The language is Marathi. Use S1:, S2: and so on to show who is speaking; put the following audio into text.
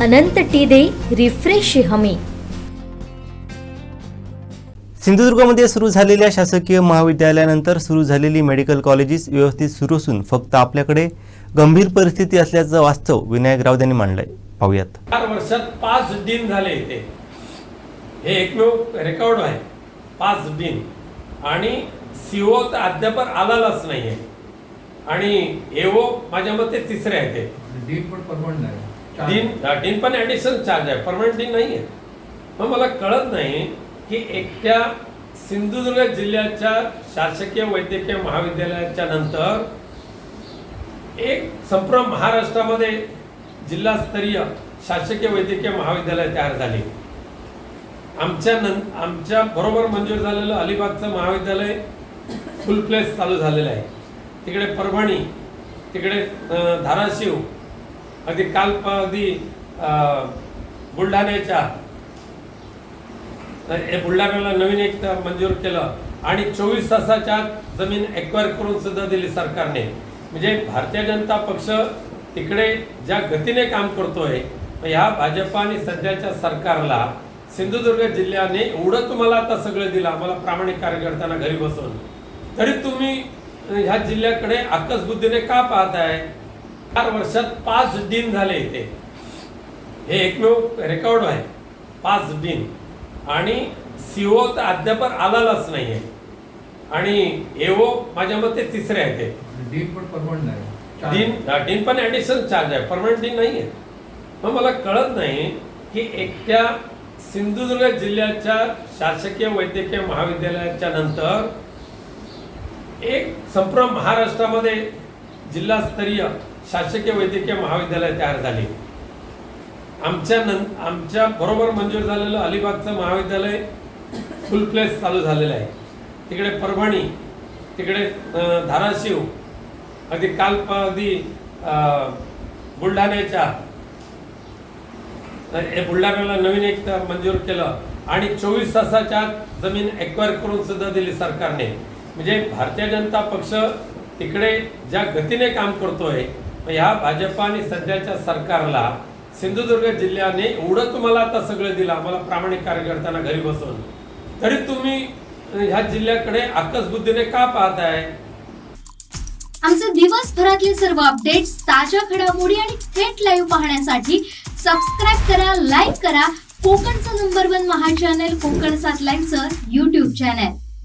S1: अनंत टी दे रिफ्रेश हमी.
S2: सिंधुदुर्गमध्ये सुरू झालेल्या शासकीय महाविद्यालयानंतर सुरू झालेली मेडिकल कॉलेजेस व्यवस्थित सुरू असून फक्त आपल्याकडे गंभीर परिस्थिती असल्याचं वास्तव विनायक राऊत यांनी मांडलंय. पाहूयात.
S3: चार वर्षात पाच दिन झाले इथे. हे एकमेव रेकॉर्ड आहे. पाच दिन. आणि सीओ तर अद्याप आलेलाच नाही आहे आणि एओ माझ्या मते तिसरे आहे ते
S4: डीन पण चार-
S3: दिन दिन पण ॲडिशनल चार्ज आहे. परमनंट दिन नाही आहे मग मला कळत नाही की एकट्या सिंधुदुर्ग जिल्ह्याच्या शासकीय वैद्यकीय महाविद्यालयाच्या नंतर एक संपूर्ण महाराष्ट्रामध्ये जिल्हास्तरीय शासकीय वैद्यकीय महाविद्यालय तयार झाले. आमच्या नं आमच्या बरोबर मंजूर झालेलं अलिबागचं महाविद्यालय फुल प्लेस चालू झालेलं आहे. तिकडे परभणी तिकडे धाराशिव अगदी काल अगदी अं, बुलढाण्याच्या हे बुलढाण्याला नवीन एक मंजूर केलं आणि चोवीस तासाच्या जमीन एक्वायर करून सुद्धा दिली सरकारने. म्हणजे भारतीय जनता पक्ष तिकडे ज्या गतीने काम करतोय ह्या भाजप आणि सध्याच्या सरकारला सिंधुदुर्ग जिल्ह्याने एवढं तुम्हाला आता सगळं दिलं आम्हाला प्रामाणिक कार्यकर्त्यांना घरी बसून. तरी तुम्ही ह्या जिल्ह्याकडे आकस बुद्धीने का पाहताय? चार वर्षात पाच दिन झाले इथे. हे एकमेव रेकॉर्ड आहे. पाच दिन. आणि सीओ तर अद्याप आलेलाच नाही आहे आणि एओ माझ्या मते तिसरे आहे ते
S4: डीन पण परमनंट नाही.
S3: दिन पण ॲडिशनल चार्ज आहे. परमनंट दिन नाही आहे मग मला कळत नाही की एकट्या सिंधुदुर्ग जिल्ह्याच्या शासकीय वैद्यकीय महाविद्यालयाच्या नंतर एक संपूर्ण महाराष्ट्रामध्ये जिल्हास्तरीय शासकीय वैद्यकीय महाविद्यालय तयार झाले. आमच्या नं आमच्या बरोबर मंजूर झालेलं अलिबागचं महाविद्यालय फुल प्लेस चालू झालेलं आहे. तिकडे परभणी तिकडे धाराशिव अगदी काल अगदी बुलढाण्याच्या हे बुलढाण्याला नवीन एक मंजूर केलं आणि चोवीस तासाच्या जमीन एक्वायर करून सुद्धा दिली सरकारने. म्हणजे भारतीय जनता पक्ष तिकडे ज्या गतीने काम करतोय ह्या भाजप आणि सध्याच्या सरकारला सिंधुदुर्ग जिल्ह्याने एवढं तुम्हाला आता सगळं दिलं आम्हाला प्रामाणिक कार्यकर्त्यांना घरी बसवून तरी तुम्ही ह्या जिल्ह्याकडे आकस बुद्धीने का पाहताय?
S5: आमचे दिवसभरातले सर्व अपडेट्स ताज्या घडामोडी आणि थेट लाईव्ह पाहण्यासाठी सबस्क्राईब करा लाईक करा. कोकणचं नंबर वन महा चॅनल कोकण सात लाईनचं युट्यूब चॅनल